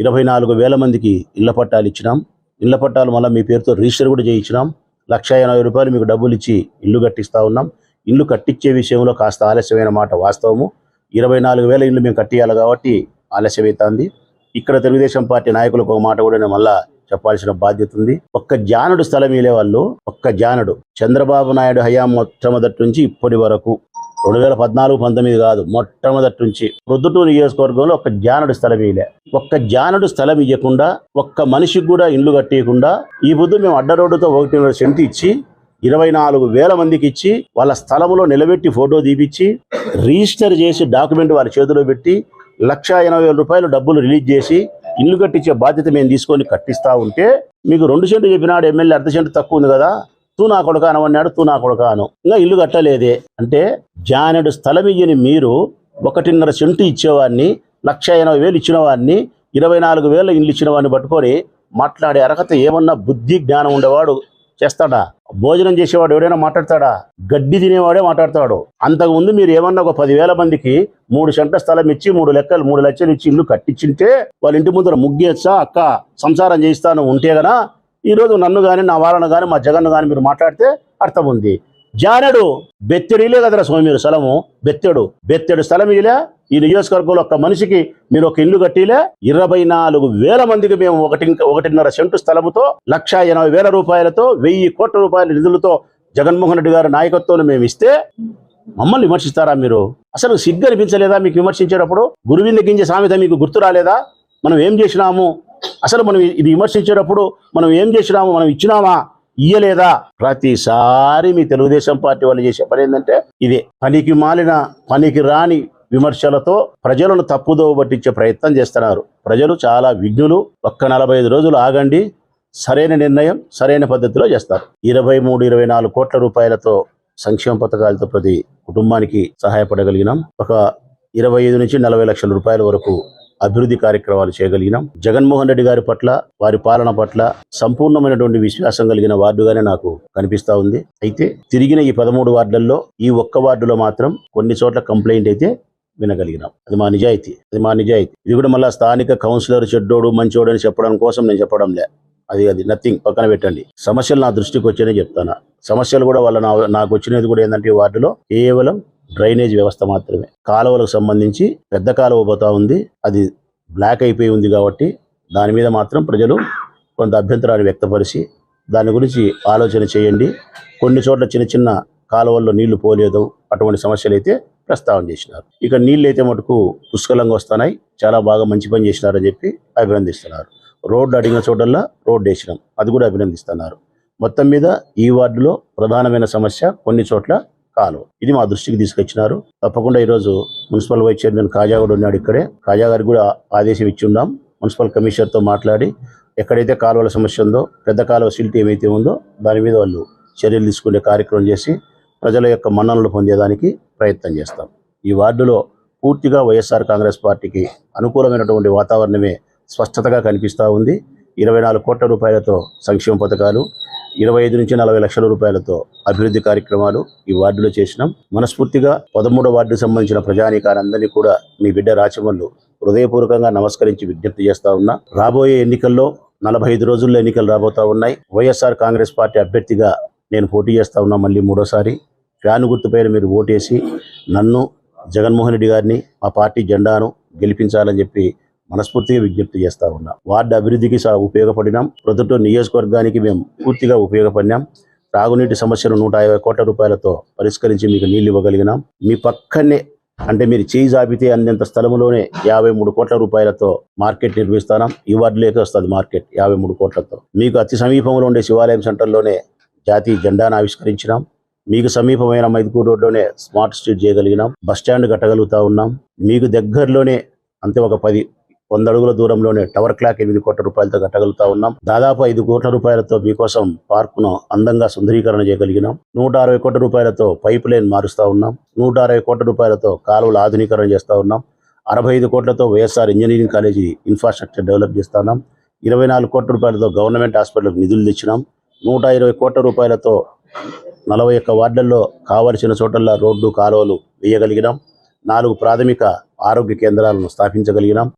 ఇరవై నాలుగు వేల మందికి ఇళ్ళ పట్టాలు ఇచ్చినాం. ఇళ్ళ పట్టాలు మళ్ళీ మీ పేరుతో రిజిస్టర్ కూడా చేయించినాం. లక్ష ఎనభై రూపాయలు మీకు డబ్బులు ఇచ్చి ఇల్లు కట్టిస్తా ఉన్నాం. ఇల్లు కట్టించే విషయంలో కాస్త ఆలస్యమైన మాట వాస్తవము. ఇరవై నాలుగు వేల ఇల్లు మేము కట్టియాలి కాబట్టి ఆలస్యమవుతుంది ఇక్కడ తెలుగుదేశం పార్టీ నాయకులకు ఒక మాట కూడా నేను మళ్ళా చెప్పాల్సిన బాధ్యత ఉంది. ఒక్క జానుడు స్థలం వీలే వాళ్ళు. ఒక్క జానుడు. చంద్రబాబు నాయుడు హయాం మొట్టమొదటి నుంచి ఇప్పటి వరకు. రెండు వేల పద్నాలుగు పంతొమ్మిది కాదు మొట్టమొదటి నుంచి ప్రొద్దుటూరు నియోజకవర్గంలో ఒక జానుడు స్థలం ఇయ్యలే. ఒక్క జానుడు స్థలం ఇవ్వకుండా ఒక్క మనిషికి కూడా ఇల్లు కట్టేయకుండా ఈ బుద్ధు మేము అడ్డ రోడ్డుతో ఒకటిన్నర సెంటు ఇచ్చి ఇరవై నాలుగు వేల మందికి ఇచ్చి వాళ్ళ స్థలంలో నిలబెట్టి ఫోటో తీపిచ్చి రిజిస్టర్ చేసి డాక్యుమెంట్ వారి చేతిలో పెట్టి లక్ష ఎనభై వేల రూపాయలు డబ్బులు రిలీజ్ చేసి ఇల్లు కట్టించే బాధ్యత మేము తీసుకొని కట్టిస్తా ఉంటే మీకు రెండు సెంటు చెప్పినాడు ఎమ్మెల్యే అర్ధ సెంటు తక్కువ ఉంది కదా తూ నా కొడుక అనమన్నాడు తూ నా కొడుక అను. ఇంకా ఇల్లు కట్టలేదే. అంటే జానెడు స్థలం ఇయ్యని మీరు ఒకటిన్నర సెంటు ఇచ్చేవాడిని లక్ష ఎనభై వేలు ఇచ్చిన వాడిని ఇరవై నాలుగు వేల ఇల్లు ఇచ్చిన వాడిని పట్టుకొని మాట్లాడే అర్హత ఏమన్నా బుద్ధి జ్ఞానం ఉండేవాడు చేస్తాడా? భోజనం చేసేవాడు ఎవడైనా మాట్లాడతాడా? గడ్డి తినేవాడే మాట్లాడతాడు. అంతకుముందు మీరు ఏమన్నా ఒక పదివేల మందికి మూడు సెంట్ల స్థలం ఇచ్చి మూడు లెక్కలు మూడు లక్షలు ఇచ్చి ఇల్లు కట్టించింటే వాళ్ళ ఇంటి ముందర ముగ్గేచ్చా అక్క సంసారం చేయిస్తాను ఉంటే గనా ఈరోజు నన్ను కానీ నా వాళ్ళను కానీ మా జగన్ను కానీ మీరు మాట్లాడితే అర్థం ఉంది. జానడు బెత్తెడిలే కదరా స్వామి మీరు స్థలము? బెత్తెడు. బెత్తెడు స్థలం ఇలే ఈ నియోజకవర్గంలో ఒక మనిషికి మీరు ఒక ఇల్లు కట్టిలే ఇరవై నాలుగు వేల మందికి మేము ఒకటి ఒకటిన్నర సెంటు స్థలముతో లక్ష ఎనభై వేల రూపాయలతో వెయ్యి కోట్ల రూపాయల నిధులతో జగన్మోహన్ రెడ్డి గారి నాయకత్వంలో మేము ఇస్తే మమ్మల్ని విమర్శిస్తారా మీరు? అసలు సిగ్గు అనిపించలేదా మీకు విమర్శించేటప్పుడు? గురువింద గింజ సామెత మీకు గుర్తు రాలేదా? మనం ఏం చేసినాము? అసలు మనం ఇది విమర్శించేటప్పుడు మనం ఏం చేసినాము మనం ఇచ్చినామా ఇయ్యలేదా? ప్రతిసారి మీ తెలుగుదేశం పార్టీ వాళ్ళు చేసే పని ఏంటంటే ఇదే. పనికి మాలిన పనికి రాని విమర్శలతో ప్రజలను తప్పుదోవ పట్టించే ప్రయత్నం చేస్తున్నారు. ప్రజలు చాలా విఘ్నులు. ఒక్క నలభై ఐదు రోజులు ఆగండి. సరైన నిర్ణయం సరైన పద్ధతిలో చేస్తారు. ఇరవై మూడు ఇరవై నాలుగు కోట్ల రూపాయలతో సంక్షేమ పథకాలతో ప్రతి కుటుంబానికి సహాయపడగలిగినాం. ఒక ఇరవై ఐదు నుంచి నలభై లక్షల రూపాయల వరకు అభివృద్ధి కార్యక్రమాలు చేయగలిగినాం. జగన్మోహన్ రెడ్డి గారి పట్ల వారి పాలన పట్ల సంపూర్ణమైనటువంటి విశ్వాసం కలిగిన వార్డుగానే నాకు కనిపిస్తా ఉంది. అయితే తిరిగిన ఈ పదమూడు వార్డులలో ఈ ఒక్క వార్డులో మాత్రం కొన్ని చోట్ల కంప్లైంట్ అయితే వినగలిగినాం. అది మా నిజాయితీ. అది మా నిజాయితీ. ఇది కూడా మళ్ళీ స్థానిక కౌన్సిలర్ చెడ్డోడు మంచోడు అని చెప్పడం కోసం నేను చెప్పడం లే. అది అది నథింగ్ పక్కన పెట్టండి. సమస్యలు నా దృష్టికి వచ్చాయని చెప్తాను. సమస్యలు కూడా వాళ్ళ నా నాకు వచ్చినది కూడా ఏంటంటే వార్డులో కేవలం డ్రైనేజ్ వ్యవస్థ మాత్రమే. కాలువలకు సంబంధించి పెద్ద కాలువ పోతా ఉంది. అది బ్లాక్ అయిపోయి ఉంది కాబట్టి దాని మీద మాత్రం ప్రజలు కొంత అభ్యంతరాన్ని వ్యక్తపరిచి దాని గురించి ఆలోచన చేయండి. కొన్ని చోట్ల చిన్న చిన్న కాలువల్లో నీళ్ళు పోలేదు. అటువంటి సమస్యలు అయితే ప్రస్తావన చేసినారు. ఇక నీళ్ళు అయితే మటుకు పుష్కలంగా వస్తున్నాయి. చాలా బాగా మంచి పని చేసినారని చెప్పి అభినందిస్తున్నారు. రోడ్డు అడిగిన చోటల్లా రోడ్డు వేసినాం. అది కూడా అభినందిస్తున్నారు. మొత్తం మీద ఈ వార్డులో ప్రధానమైన సమస్య కొన్ని చోట్ల కాలువ ఇది మా దృష్టికి తీసుకొచ్చినారు. తప్పకుండా ఈరోజు మున్సిపల్ వైస్ చైర్మన్ కాజా కూడా ఉన్నాడు ఇక్కడే. కాజా గారికి కూడా ఆదేశం ఇచ్చి ఉన్నాం. మున్సిపల్ కమిషనర్తో మాట్లాడి ఎక్కడైతే కాలువల సమస్య ఉందో పెద్ద కాలువ సిల్ట్ ఏమైతే ఉందో దాని మీద వాళ్ళు చర్యలు తీసుకునే కార్యక్రమం చేసి ప్రజల యొక్క మన్ననలు పొందేదానికి ప్రయత్నం చేస్తాం. ఈ వార్డులో పూర్తిగా వైఎస్ఆర్ కాంగ్రెస్ పార్టీకి అనుకూలమైనటువంటి వాతావరణమే స్పష్టతగా కనిపిస్తూ ఉంది. ఇరవై నాలుగు కోట్ల రూపాయలతో సంక్షేమ పథకాలు ఇరవై ఐదు నుంచి నలభై లక్షల రూపాయలతో అభివృద్ధి కార్యక్రమాలు ఈ వార్డులో చేసినాం. మనస్ఫూర్తిగా పదమూడో వార్డుకు సంబంధించిన ప్రజానీకారందరినీ కూడా మీ బిడ్డ రాచమల్లు హృదయపూర్వకంగా నమస్కరించి విజ్ఞప్తి చేస్తా ఉన్నా. రాబోయే ఎన్నికల్లో నలభై ఐదు రోజుల్లో ఎన్నికలు రాబోతా ఉన్నాయి. వైఎస్ఆర్ కాంగ్రెస్ పార్టీ అభ్యర్థిగా నేను పోటీ చేస్తా ఉన్నా మళ్ళీ మూడోసారి. ఫ్యాన్ గుర్తుపైన మీరు ఓటేసి నన్ను జగన్మోహన్ రెడ్డి గారిని మా పార్టీ జెండాను గెలిపించాలని చెప్పి మనస్ఫూర్తిగా విజ్ఞప్తి చేస్తా ఉన్నా. వార్డు అభివృద్ధికి ఉపయోగపడినాం. ప్రొద్దుటూరు నియోజకవర్గానికి మేము పూర్తిగా ఉపయోగపడినాం. తాగునీటి సమస్యను నూట యాభై కోట్ల రూపాయలతో పరిష్కరించి మీకు నీళ్ళు ఇవ్వగలిగినాం. మీ పక్కనే అంటే మీరు చేయి జాబితే అందంత స్థలంలోనే యాభై మూడు కోట్ల రూపాయలతో మార్కెట్ నిర్మిస్తాం ఈ వార్డులోకి వస్తుంది మార్కెట్ యాభై మూడు కోట్లతో. మీకు అతి సమీపంలో ఉండే శివాలయం సెంటర్లోనే జాతీయ జెండాను ఆవిష్కరించినాం. మీకు సమీపమైన మైదుకూరు రోడ్లోనే స్మార్ట్ స్ట్రీట్ చేయగలిగినాం. బస్ స్టాండ్ కట్టగలుగుతా ఉన్నాం. మీకు దగ్గరలోనే అంతే ఒక పది వంద అడుగుల దూరంలోనే టవర్ క్లాక్ ఎనిమిది కోట్ల రూపాయలతో కట్టగలుగుతా ఉన్నాం. దాదాపు ఐదు కోట్ల రూపాయలతో మీకోసం పార్కును అందంగా సుందరీకరణ చేయగలిగినాం. నూట అరవై కోట్ల రూపాయలతో పైప్ లైన్ మారుస్తా ఉన్నాం. నూట అరవై కోట్ల రూపాయలతో కాలువల ఆధునీకరణ చేస్తా ఉన్నాం. అరవై ఐదు కోట్లతో YSR engineering college infrastructure develop చేస్తా ఉన్నాం. ఇరవై నాలుగు కోట్ల రూపాయలతో గవర్నమెంట్ హాస్పిటల్కి నిధులు తెచ్చినాం. నూట ఇరవై కోట్ల రూపాయలతో నలభై ఒక్క వార్డుల్లో కావలసిన చోటల్లో రోడ్డు కాలువలు వేయగలిగినాం. నాలుగు ప్రాథమిక ఆరోగ్య కేంద్రాలను స్థాపించగలిగినాం.